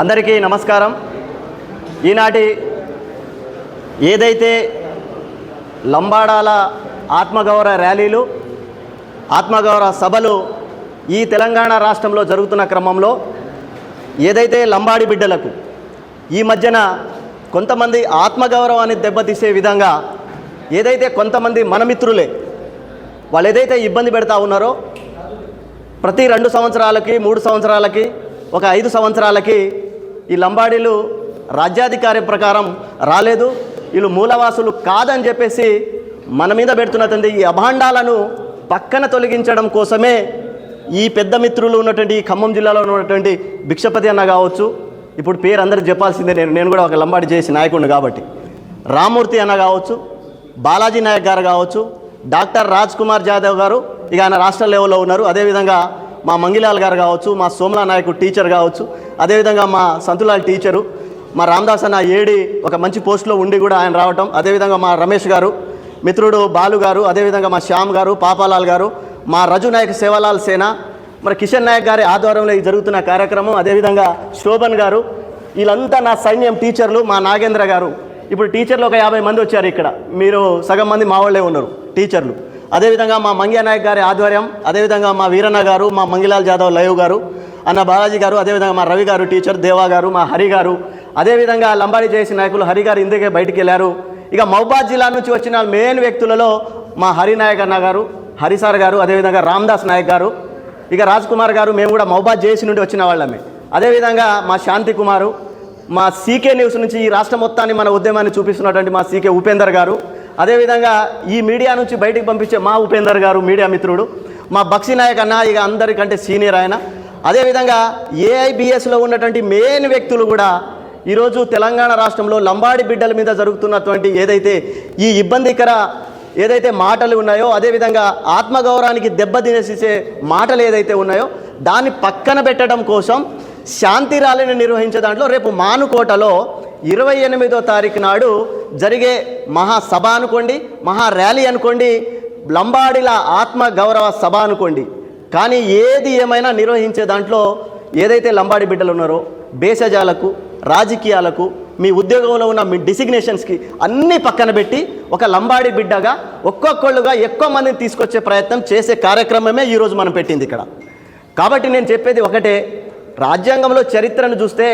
అందరికీ నమస్కారం. ఈనాటి ఏదైతే లంబాడాల ఆత్మగౌరవ ర్యాలీలు ఆత్మగౌరవ సభలు ఈ తెలంగాణ రాష్ట్రంలో జరుగుతున్న క్రమంలో ఏదైతే లంబాడి బిడ్డలకు ఈ మధ్యన కొంతమంది ఆత్మగౌరవాన్ని దెబ్బతీసే విధంగా ఏదైతే కొంతమంది మనమిత్రులే వాళ్ళు ఏదైతే ఇబ్బంది పెడతా ఉన్నారో ప్రతి రెండు సంవత్సరాలకి మూడు సంవత్సరాలకి ఒక ఐదు సంవత్సరాలకి ఈ లంబాడీలు రాజ్యాధికారి ప్రకారం రాలేదు. వీళ్ళు మూలవాసులు కాదని చెప్పేసి మన మీద పెడుతున్నటువంటి ఈ అభాండాలను పక్కన తొలగించడం కోసమే ఈ పెద్ద మిత్రులు ఉన్నటువంటి ఈ ఖమ్మం జిల్లాలో ఉన్నటువంటి భిక్షపతి అన్న కావచ్చు. ఇప్పుడు పేరు అందరికి చెప్పాల్సిందే నేను. నేను కూడా ఒక లంబాడి చేసి నాయకుడిని కాబట్టి. రామూర్తి అన్న కావచ్చు బాలాజీ నాయక్ గారు కావచ్చు డాక్టర్ రాజ్ కుమార్ జాదవ్ గారు ఇక ఆయన రాష్ట్ర లెవెల్లో ఉన్నారు. అదేవిధంగా మా మంగిలాల్ గారు కావచ్చు మా సోమలా నాయకు టీచర్ కావచ్చు అదేవిధంగా మా సంతులాల్ టీచరు మా రామదాస్ అన్న ఏడి ఒక మంచి పోస్ట్లో ఉండి కూడా ఆయన రావటం అదేవిధంగా మా రమేష్ గారు మిత్రుడు బాలు గారు అదేవిధంగా మా శ్యామ్ గారు పాపాలాల్ గారు మా రజు నాయక్ సేవాలాల్ సేన మరి కిషన్ నాయక్ గారి ఆధ్వర్యంలో ఈ జరుగుతున్న కార్యక్రమం అదేవిధంగా శోభన్ గారు వీళ్ళంతా నా సైన్యం టీచర్లు మా నాగేంద్ర గారు. ఇప్పుడు టీచర్లు ఒక యాభై మంది వచ్చారు ఇక్కడ. మీరు సగం మంది మా వాళ్ళే ఉన్నారు టీచర్లు. అదేవిధంగా మా మంగ్యా నాయక్ గారి ఆధ్వర్యం అదేవిధంగా మా వీరన్న గారు మా మంగిలాల్ జాదవ్ లైవ్ గారు అన్న బాలాజీ గారు అదేవిధంగా మా రవి గారు టీచర్ దేవా గారు మా హరి గారు అదేవిధంగా లంబాడి చేసిన నాయకులు హరి గారు ఇందుకే బయటికి వెళ్ళారు. ఇక మహబాద్ జిల్లా నుంచి వచ్చిన మెయిన్ వ్యక్తులలో మా హరి నాయక్ అన్న గారు హరిసార్ గారు అదేవిధంగా రామ్దాస్ నాయక్ గారు ఇక రాజ్ కుమార్ గారు మేము కూడా మహబాద్ జేసీ నుండి వచ్చిన వాళ్ళమే. అదేవిధంగా మా శాంతి కుమారు మా సీకే న్యూస్ నుంచి ఈ రాష్ట్ర మొత్తాన్ని మన ఉద్యమాన్ని చూపిస్తున్నటువంటి మా సీకే ఉపేందర్ గారు అదేవిధంగా ఈ మీడియా నుంచి బయటికి పంపించే మా ఉపేందర్ గారు మీడియా మిత్రుడు మా బక్సీ నాయక్ అన్న ఇక అందరికంటే సీనియర్ ఆయన. అదేవిధంగా ఏఐబిఎస్లో ఉన్నటువంటి మెయిన్ వ్యక్తులు కూడా ఈరోజు తెలంగాణ రాష్ట్రంలో లంబాడి బిడ్డల మీద జరుగుతున్నటువంటి ఏదైతే ఈ ఇబ్బందికర ఏదైతే మాటలు ఉన్నాయో అదేవిధంగా ఆత్మగౌరవానికి దెబ్బతినేసే మాటలు ఏదైతే ఉన్నాయో దాన్ని పక్కన పెట్టడం కోసం శాంతి ర్యాలీని నిర్వహించే దాంట్లో రేపు మానుకోటలో ఇరవై ఎనిమిదో తారీఖు నాడు జరిగే మహాసభ అనుకోండి మహా ర్యాలీ అనుకోండి లంబాడిల ఆత్మ గౌరవ సభ అనుకోండి. కానీ ఏది ఏమైనా నిర్వహించే దాంట్లో ఏదైతే లంబాడి బిడ్డలు ఉన్నారో భేషజాలకు రాజకీయాలకు మీ ఉద్యోగంలో ఉన్న మీ డిసిగ్నేషన్స్కి అన్నీ పక్కన పెట్టి ఒక లంబాడి బిడ్డగా ఒక్కొక్కళ్ళుగా ఎక్కువ మందిని తీసుకొచ్చే ప్రయత్నం చేసే కార్యక్రమమే ఈరోజు మనం పెట్టింది ఇక్కడ. కాబట్టి నేను చెప్పేది ఒకటే రాజ్యాంగంలో చరిత్రను చూస్తే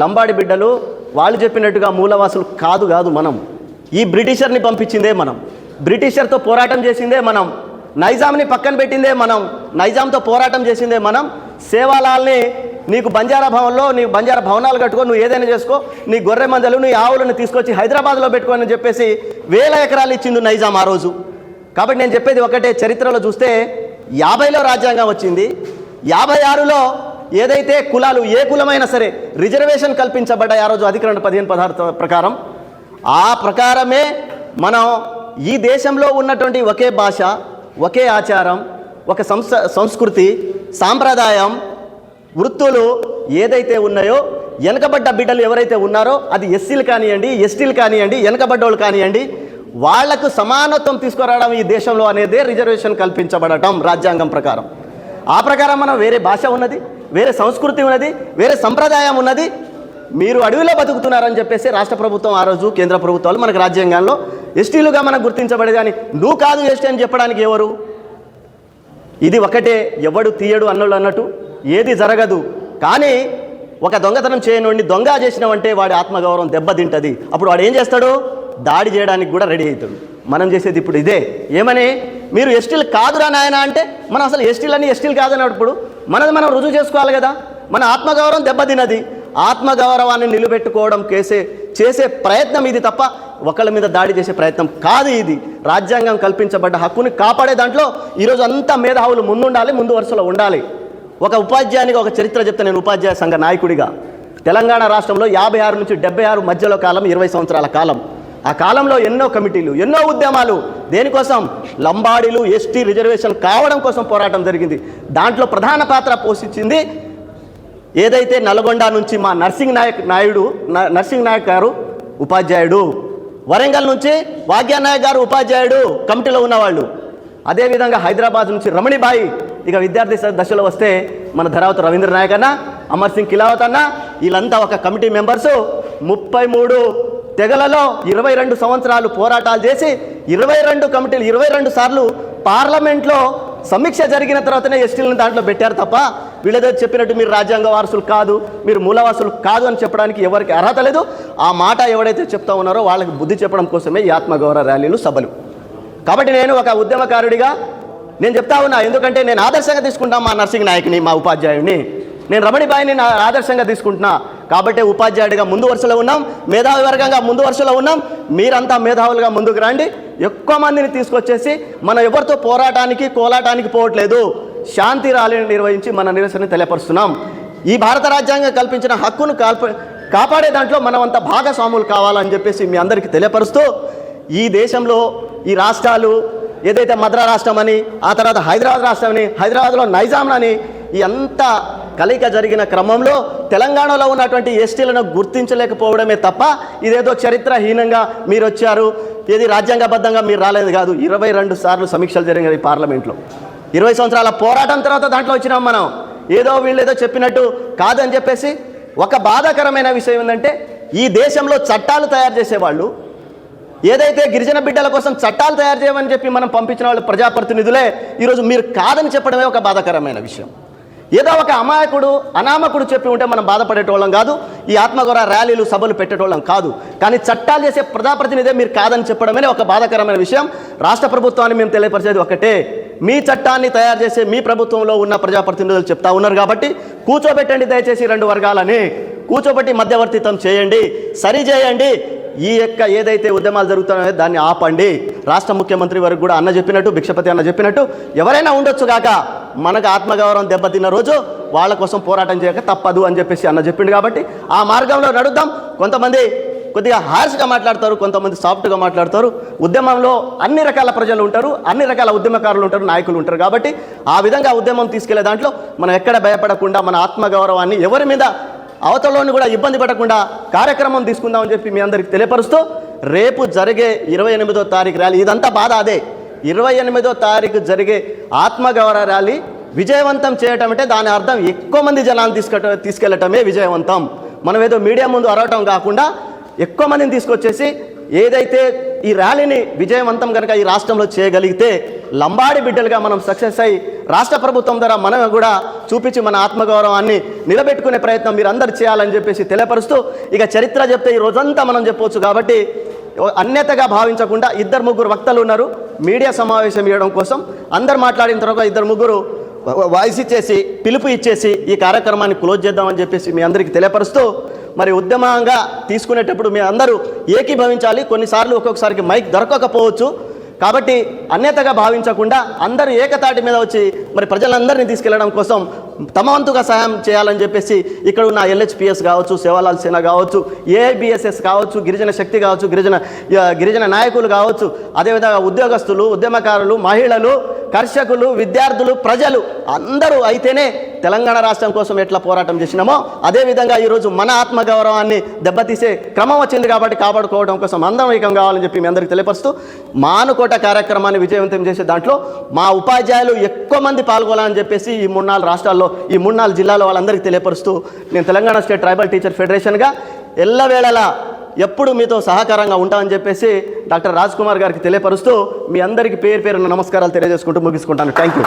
లంబాడి బిడ్డలు వాళ్ళు చెప్పినట్టుగా మూలవాసులు కాదు కాదు మనం. ఈ బ్రిటిషర్ని పంపించిందే మనం. బ్రిటిషర్తో పోరాటం చేసిందే మనం. నైజాంని పక్కన పెట్టిందే మనం. నైజాంతో పోరాటం చేసిందే మనం. సేవాలాల్ని నీకు బంజారా భవన్లో నీ బంజారా భవనాలు కట్టుకో నువ్వు ఏదైనా చేసుకో నీ గొర్రె మందలు నీ ఆవులను తీసుకొచ్చి హైదరాబాద్లో పెట్టుకోని చెప్పేసి వేల ఎకరాలు ఇచ్చింది నైజాం ఆ రోజు. కాబట్టి నేను చెప్పేది ఒకటే చరిత్రలో చూస్తే యాభైలో రాజ్యాంగం వచ్చింది. యాభై ఆరులో ఏదైతే కులాలు ఏ కులమైనా సరే రిజర్వేషన్ కల్పించబడ్డాయి ఆ రోజు అధికరణ పదిహేను పదార్థ ప్రకారం ఆ ప్రకారమే మనం ఈ దేశంలో ఉన్నటువంటి ఒకే భాష ఒకే ఆచారం ఒక సంస్ సంస్కృతి సాంప్రదాయం వృత్తులు ఏదైతే ఉన్నాయో వెనకబడ్డ బిడ్డలు ఎవరైతే ఉన్నారో అది ఎస్సీలు కానివ్వండి ఎస్టీలు కానివ్వండి వెనకబడ్డోళ్ళు కానివ్వండి వాళ్ళకు సమానత్వం తీసుకురావడం ఈ దేశంలో అనేదే రిజర్వేషన్ కల్పించబడటం రాజ్యాంగం ప్రకారం. ఆ ప్రకారం మనం వేరే భాష ఉన్నది. వేరే సంస్కృతి ఉన్నది వేరే సంప్రదాయం ఉన్నది. మీరు అడవిలో బతుకుతున్నారని చెప్పేసి రాష్ట్ర ప్రభుత్వం ఆ రోజు కేంద్ర ప్రభుత్వాలు మనకు రాజ్యాంగంలో ఎస్టీలుగా మనకు గుర్తించబడేది కానీ నువ్వు కాదు ఎస్టీ అని చెప్పడానికి ఎవరు? ఇది ఒకటే ఎవడు తీయడు అన్నోళ్ళు అన్నట్టు ఏది జరగదు. కానీ ఒక దొంగతనం చేయనుండి దొంగ చేసినవంటే వాడి ఆత్మగౌరవం దెబ్బతింటది. అప్పుడు వాడు ఏం చేస్తాడు? దాడి చేయడానికి కూడా రెడీ అవుతాడు. మనం చేసేది ఇప్పుడు ఇదే. ఏమని? మీరు ఎస్టీలు కాదురా నాయన అంటే మనం అసలు ఎస్టీలని ఎస్టీలు కాదన్నప్పుడు మనది మనం రుజువు చేసుకోవాలి కదా. మన ఆత్మగౌరవం దెబ్బతినది ఆత్మగౌరవాన్ని నిలబెట్టుకోవడం కేసే చేసే ప్రయత్నం ఇది తప్ప ఒకళ్ళ మీద దాడి చేసే ప్రయత్నం కాదు ఇది. రాజ్యాంగం కల్పించబడ్డ హక్కుని కాపాడే దాంట్లో ఈరోజు అంతా మేధావులు ముందుండాలి ముందు వరుసలో ఉండాలి. ఒక ఉపాధ్యాయునికి ఒక చరిత్ర చెప్తే నేను ఉపాధ్యాయ సంఘ నాయకుడిగా. తెలంగాణ రాష్ట్రంలో యాభై ఆరు నుంచి డెబ్బై ఆరు మధ్యలో కాలం ఇరవై సంవత్సరాల కాలం. ఆ కాలంలో ఎన్నో కమిటీలు ఎన్నో ఉద్యమాలు. దేనికోసం? లంబాడీలు ఎస్టీ రిజర్వేషన్ కావడం కోసం పోరాటం జరిగింది. దాంట్లో ప్రధాన పాత్ర పోషించింది ఏదైతే నల్గొండ నుంచి మా నర్సింగ్ నాయక్ నాయుడు న- నర్సింగ్ నాయక్ గారు? ఉపాధ్యాయుడు. వరంగల్ నుంచి వాగ్యానాయక్ గారు ఉపాధ్యాయుడు కమిటీలో ఉన్నవాళ్ళు. అదేవిధంగా హైదరాబాద్ నుంచి రమణిబాయి. ఇక విద్యార్థి దశలో వస్తే మన ధరావత రవీంద్ర నాయక్ అన్న అమర్ సింగ్ కిలావత్ అన్న వీళ్ళంతా ఒక కమిటీ మెంబర్సు. ముప్పై మూడు తెగలలో ఇరవై రెండు సంవత్సరాలు పోరాటాలు చేసి ఇరవై రెండు కమిటీలు ఇరవై రెండు సార్లు పార్లమెంట్లో సమీక్ష జరిగిన తర్వాతనే ఎస్టీలను దాంట్లో పెట్టారు తప్ప వీళ్ళేదో చెప్పినట్టు మీరు రాజ్యాంగ వారసులు కాదు మీరు మూలవాసులు కాదు అని చెప్పడానికి ఎవరికి అర్హత లేదు. ఆ మాట ఎవడైతే చెప్తా ఉన్నారో వాళ్ళకి బుద్ధి చెప్పడం కోసమే ఈ ఆత్మగౌరవ ర్యాలీలు సభలు. కాబట్టి నేను ఒక ఉద్యమకారుడిగా నేను చెప్తా ఉన్నా ఎందుకంటే నేను ఆదర్శంగా తీసుకుంటాను మా నర్సింగ్ నాయకుని మా ఉపాధ్యాయుడిని నేను రమణిబాయిని నా ఆదర్శంగా తీసుకుంటున్నా. కాబట్టి ఉపాధ్యాయుడిగా ముందు వరుసలో ఉన్నాం మేధావి వర్గంగా ముందు వరుసలో ఉన్నాం. మీరంతా మేధావులుగా ముందుకు రండి. ఎక్కువ మందిని తీసుకొచ్చేసి మనం ఎవరితో పోరాటానికి కోలాటానికి పోవట్లేదు. శాంతి ర్యాలీని నిర్వహించి మన నిరసన తెలియపరుస్తున్నాం. ఈ భారత రాజ్యాంగం కల్పించిన హక్కును కాల్ప కాపాడే దాంట్లో మనమంతా భాగస్వాములు కావాలని చెప్పేసి మీ అందరికీ తెలియపరుస్తూ ఈ దేశంలో ఈ రాష్ట్రాలు ఏదైతే మద్రా రాష్ట్రం అని ఆ తర్వాత హైదరాబాద్ రాష్ట్రం అని హైదరాబాద్లో నైజాం అని ఈ అంతా కలయిక జరిగిన క్రమంలో తెలంగాణలో ఉన్నటువంటి ఎస్టీలను గుర్తించలేకపోవడమే తప్ప ఇదేదో చరిత్రహీనంగా మీరు వచ్చారు ఇది రాజ్యాంగబద్ధంగా మీరు రాలేదు కాదు. ఇరవై రెండు సార్లు సమీక్షలు జరిగినాయి ఈ పార్లమెంట్లో. ఇరవై సంవత్సరాల పోరాటం తర్వాత దాంట్లో వచ్చినాం మనం. ఏదో వీళ్ళు ఏదో చెప్పినట్టు కాదని చెప్పేసి ఒక బాధాకరమైన విషయం ఏంటంటే ఈ దేశంలో చట్టాలు తయారు చేసేవాళ్ళు ఏదైతే గిరిజన బిడ్డల కోసం చట్టాలు తయారు చేయమని చెప్పి మనం పంపించిన వాళ్ళు ప్రజాప్రతినిధులే ఈరోజు మీరు కాదని చెప్పడమే ఒక బాధాకరమైన విషయం. ఏదో ఒక అమాయకుడు అనామకుడు చెప్పి ఉంటే మనం బాధపడేటోళ్ళం కాదు. ఈ ఆత్మగౌర ర్యాలీలు సభలు పెట్టేటోళ్ళం కాదు. కానీ చట్టాలు చేసే ప్రజాప్రతినిధే మీరు కాదని చెప్పడమే ఒక బాధాకరమైన విషయం. రాష్ట్ర ప్రభుత్వాన్ని మేము తెలియపరిచేది ఒకటే. మీ చట్టాన్ని తయారు చేసే మీ ప్రభుత్వంలో ఉన్న ప్రజాప్రతినిధులు చెప్తా ఉన్నారు కాబట్టి కూర్చోబెట్టండి దయచేసి రెండు వర్గాలని. కూర్చోబెట్టి మధ్యవర్తిత్వం చేయండి. సరి చేయండి. ఈ యొక్క ఏదైతే ఉద్యమాలు జరుగుతున్నాయో దాన్ని ఆపండి. రాష్ట్ర ముఖ్యమంత్రి వరకు కూడా అన్న చెప్పినట్టు భిక్షపతి అన్న చెప్పినట్టు ఎవరైనా ఉండొచ్చు కాక మనకు ఆత్మగౌరవం దెబ్బతిన్న రోజు వాళ్ళ కోసం పోరాటం చేయక తప్పదు అని చెప్పేసి అన్న చెప్పిండు కాబట్టి ఆ మార్గంలో నడుద్దాం. కొంతమంది కొద్దిగా హార్ష్గా మాట్లాడతారు కొంతమంది సాఫ్ట్గా మాట్లాడతారు. ఉద్యమంలో అన్ని రకాల ప్రజలు ఉంటారు అన్ని రకాల ఉద్యమకారులు ఉంటారు నాయకులు ఉంటారు కాబట్టి ఆ విధంగా ఉద్యమం తీసుకెళ్ళే దాంట్లో మనం ఎక్కడ భయపడకుండా మన ఆత్మగౌరవాన్ని ఎవరి మీద అవతలని కూడా ఇబ్బంది పడకుండా కార్యక్రమం తీసుకుందామని చెప్పి మీ అందరికి తెలియపరుస్తూ రేపు జరిగే ఇరవై ఎనిమిదో తారీఖు ర్యాలీ. ఇదంతా బాధ అదే. ఇరవై ఎనిమిదో తారీఖు జరిగే ఆత్మగౌరవ ర్యాలీ విజయవంతం చేయటం అంటే దాని అర్థం ఎక్కువ మంది జనాన్ని తీసుక తీసుకెళ్ళటమే విజయవంతం. మనం ఏదో మీడియా ముందు అరవటం కాకుండా ఎక్కువ మందిని తీసుకొచ్చేసి ఏదైతే ఈ ర్యాలీని విజయవంతం కనుక ఈ రాష్ట్రంలో చేయగలిగితే లంబాడి బిడ్డలుగా మనం సక్సెస్ అయ్యి రాష్ట్ర ప్రభుత్వం ద్వారా మనం కూడా చూపించి మన ఆత్మగౌరవాన్ని నిలబెట్టుకునే ప్రయత్నం మీరు అందరు చేయాలని చెప్పేసి తెలియపరుస్తూ ఇక చరిత్ర చెప్తే ఈ రోజంతా మనం చెప్పవచ్చు కాబట్టి అన్యతగా భావించకుండా ఇద్దరు ముగ్గురు వక్తలు ఉన్నారు. మీడియా సమావేశం ఇవ్వడం కోసం అందరు మాట్లాడిన తర్వాత ఇద్దరు ముగ్గురు వాయిస్ ఇచ్చేసి పిలుపు ఇచ్చేసి ఈ కార్యక్రమాన్ని క్లోజ్ చేద్దామని చెప్పేసి మీ అందరికీ తెలియపరుస్తూ మరి ఉద్యమంగా తీసుకునేటప్పుడు మీ అందరూ ఏకీభవించాలి. కొన్నిసార్లు ఒక్కొక్కసారికి మైక్ దొరకకపోవచ్చు. కాబట్టి అన్యతగా భావించకుండా అందరూ ఏకతాటి మీద వచ్చి మరి ప్రజలందరినీ తీసుకెళ్ళడం కోసం తమ వంతుగా సహాయం చేయాలని చెప్పేసి ఇక్కడ ఉన్న ఎల్హెచ్పిఎస్ కావచ్చు సేవాలాల్ సేన కావచ్చు ఏఐబిఎస్ఎస్ కావచ్చు గిరిజన శక్తి కావచ్చు గిరిజన గిరిజన నాయకులు కావచ్చు అదేవిధంగా ఉద్యోగస్తులు ఉద్యమకారులు మహిళలు కర్షకులు విద్యార్థులు ప్రజలు అందరూ అయితేనే తెలంగాణ రాష్ట్రం కోసం ఎట్లా పోరాటం చేసినామో అదేవిధంగా ఈరోజు మన ఆత్మగౌరవాన్ని దెబ్బతీసే క్రమం వచ్చింది కాబట్టి కాపాడుకోవడం కోసం అందమైకం కావాలని చెప్పి మీ అందరికీ తెలియపరుస్తూ మానుకోట కార్యక్రమాన్ని విజయవంతం చేసే దాంట్లో మా ఉపాధ్యాయులు ఎక్కువ మంది పాల్గొనాలని చెప్పేసి ఈ మూడు నాలుగు రాష్ట్రాల్లో ఈ మూడు నాలుగు జిల్లాలో వాళ్ళందరికీ తెలియపరుస్తూ నేను తెలంగాణ స్టేట్ ట్రైబల్ టీచర్ ఫెడరేషన్గా ఎల్లవేళలా ఎప్పుడు మీతో సహకారంగా ఉంటామని చెప్పేసి డాక్టర్ రాజ్ కుమార్ గారికి తెలియపరుస్తూ మీ అందరికీ పేరు పేరున నమస్కారాలు తెలియజేసుకుంటూ ముగించుకుంటాను థ్యాంక్ యూ.